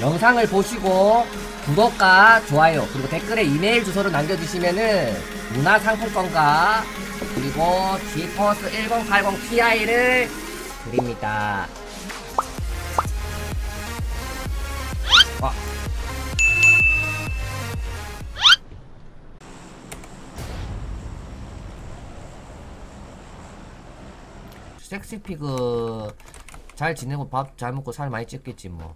영상을 보시고 구독과 좋아요 그리고 댓글에 이메일 주소를 남겨주시면은 문화상품권과 그리고 지퍼스 1080 Ti를 드립니다. 아. 섹시피그 잘 지내고 밥 잘 먹고 살 많이 쪘겠지 뭐.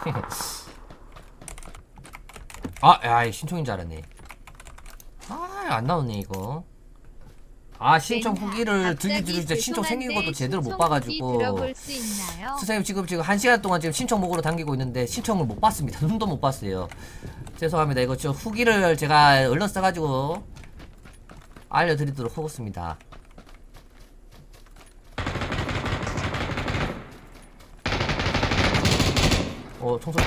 아, 야, 신청인 줄 알았네. 아, 안 나오네 이거. 아, 신청 후기를 들기 들기 진짜 신청 생긴 것도 제대로 못 봐가지고. 선생님 지금 지금 한 시간 동안 지금 신청목으로 당기고 있는데 신청을 못 봤습니다. 눈도 못 봤어요. 죄송합니다. 이거 저 후기를 제가 얼른 써가지고 알려드리도록 하겠습니다. 어 총소리.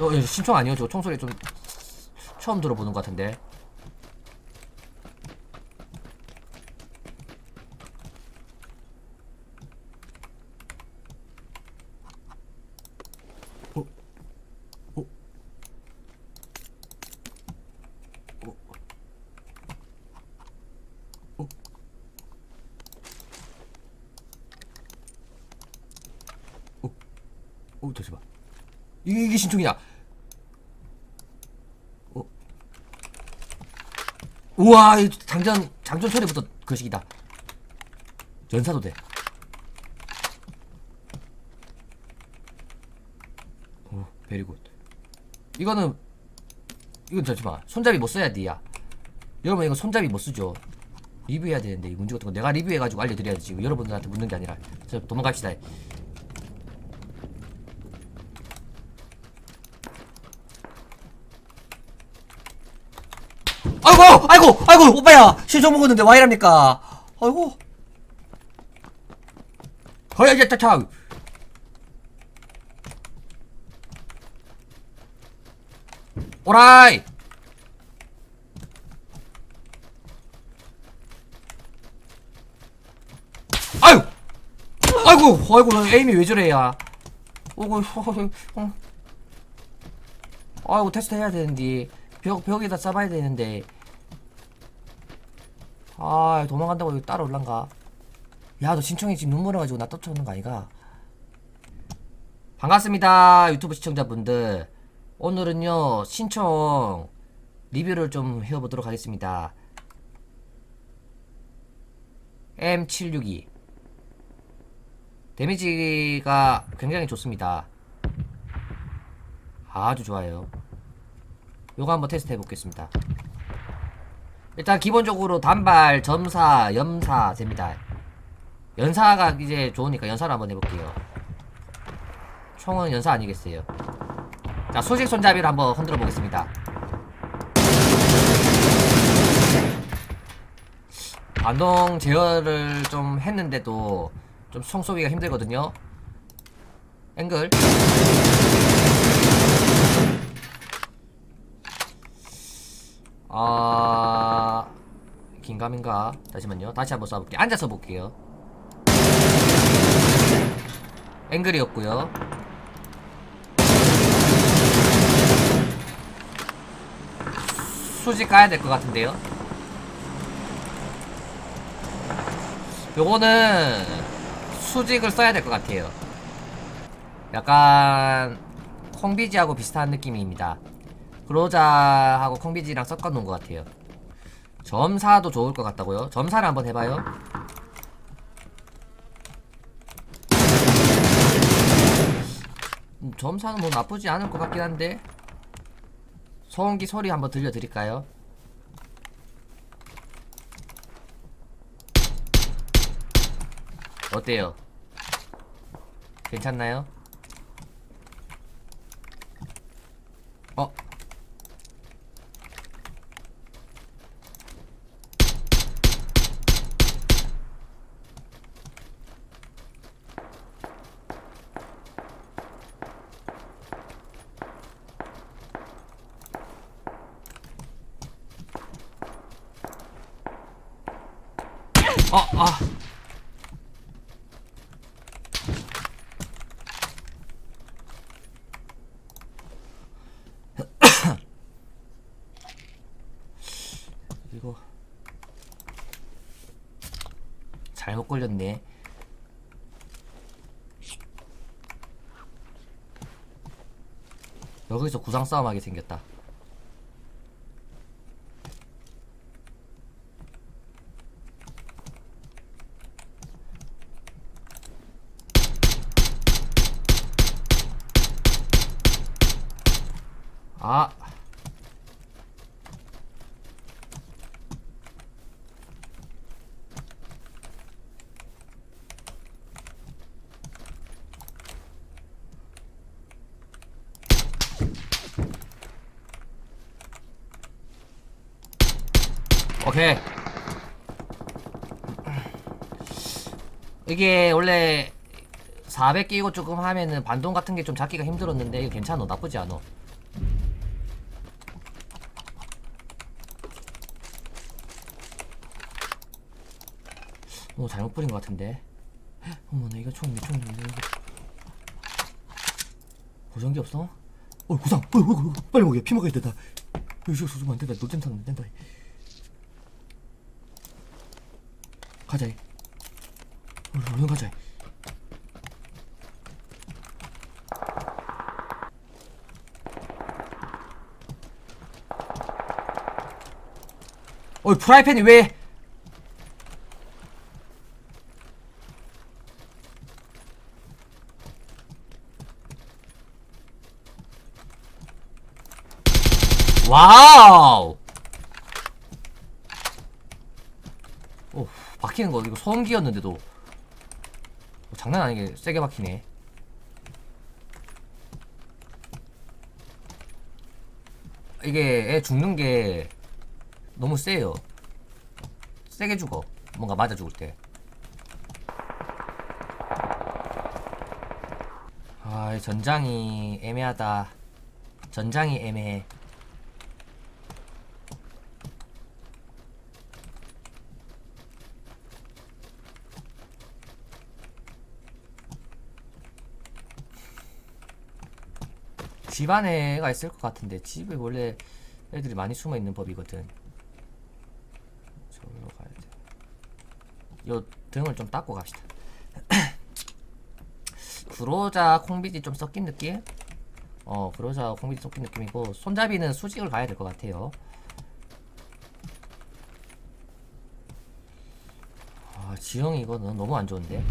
어 예, 신청 아니요. 저 총소리 좀 처음 들어보는 것 같은데. 어, 잠시만. 이게, 이게 신청이야. 어? 우와, 이 장전, 장전 처리부터 거식이다. 연사도 돼. 오, 베리굿. 이거는 이건 잠시만 손잡이 못 써야 돼야. 여러분 이거 손잡이 못 쓰죠. 리뷰해야 되는데 이 문제 같은 거 내가 리뷰해가지고 알려드려야지 지금 여러분들한테 묻는 게 아니라. 자 도망갑시다. 아이고 아이고 아이고 오빠야 신청 먹었는데 와 이랍니까? 아이고. 어야 이제 참. 오라이! 아유! 아이고, 아이고, 나 에임이 왜 저래, 야. 어이구, 어. 아이고, 테스트 해야 되는데. 벽, 벽에다 싸봐야 되는데. 아, 도망간다고 여기 따라 올란가? 야, 너 신청해 지금 눈물 나가지고 나 쫓아오는 거 아이가? 반갑습니다, 유튜브 시청자분들. 오늘은요 신청 리뷰를 좀 해보도록 하겠습니다 M762 데미지가 굉장히 좋습니다 아주 좋아요 요거 한번 테스트 해보겠습니다 일단 기본적으로 단발, 점사, 염사 됩니다. 연사가 이제 좋으니까 연사를 한번 해볼게요. 총은 연사 아니겠어요? 자 수직 손잡이로 한번 흔들어 보겠습니다. 반동 제어를 좀 했는데도 좀 총 쏘기가 힘들거든요. 앵글 아... 긴가민가? 잠시만요. 다시 한번 쏴볼게요. 앉아서 볼게요. 앵글이었고요. 수직 가야 될 것 같은데요? 요거는 수직을 써야 될 것 같아요. 약간 콩비지하고 비슷한 느낌입니다 그로자하고 콩비지랑 섞어 놓은 것 같아요 점사도 좋을 것 같다고요 점사를 한번 해봐요 음, 점사는 뭐 나쁘지 않을 것 같긴 한데 소음기 소리 한번 들려드릴까요? 어때요? 괜찮나요? 아, 아. 이거 잘못 걸렸네. 여기서 구상 싸움하게 생겼다. 아. 오케이. 이게 원래 400 끼고 조금 하면은 반동 같은 게 좀 잡기가 힘들었는데 이거 괜찮아 나쁘지 않아 어 잘못 뿌린 것 같은데. 헉, 어머나 이거 총이네. 총이네 이거. 보정기 없어? 어 구상. 어, 어, 어, 빨리 먹여 피 먹어야 된다. 이거 주면 안 된다. 노잼 타면 안 된다. 가자. 이. 얼른, 얼른 가자. 이. 어이 프라이팬이 왜 와우. 오 박히는 거 이거 소음기였는데도 어, 장난 아니게 세게 박히네. 이게 애 죽는 게 너무 세요. 세게 죽어. 뭔가 맞아 죽을 때. 아, 이 전장이 애매하다. 전장이 애매해. 집 안에 애가 있을 것 같은데 집에 원래 애들이 많이 숨어 있는 법이거든. 저기로 가야 돼. 요 등을 좀 닦고 갑시다. 그로자 콩비지 좀 섞인 느낌? 어 그로자 콩비지 섞인 느낌이고 손잡이는 수직을 가야 될 것 같아요. 아 지형이 이거 너- 너무 안 좋은데?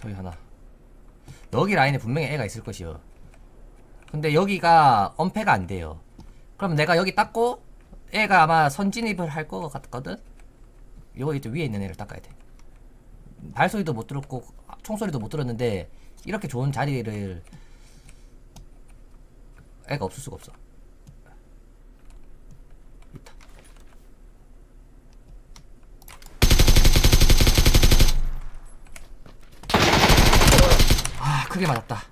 저기 하나. 여기 라인에 분명히 애가 있을 것이요. 근데 여기가 엄폐가 안 돼요. 그럼 내가 여기 닦고 애가 아마 선진입을 할 것 같거든? 요거 이제 위에 있는 애를 닦아야 돼. 발소리도 못 들었고 총소리도 못 들었는데 이렇게 좋은 자리를 애가 없을 수가 없어. 크게 맞았다.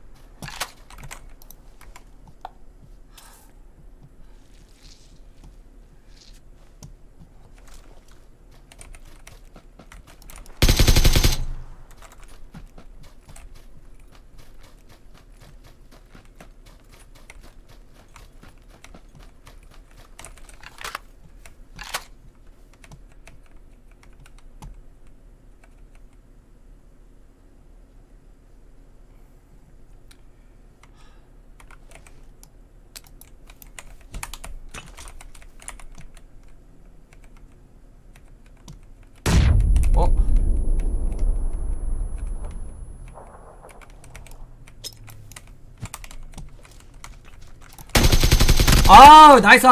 아, 나이스!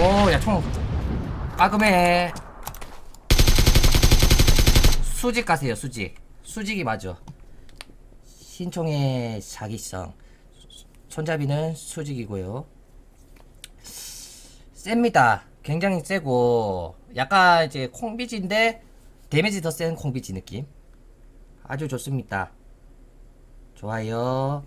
오, 야, 총. 깔끔해. 수직 가세요 수직. 수직이 맞아. 신총의 사기성. 손잡이는 수직이고요. 셉니다. 굉장히 세고. 약간 이제 콩비지인데 데미지 더 센 콩비지 느낌. 아주 좋습니다. 좋아요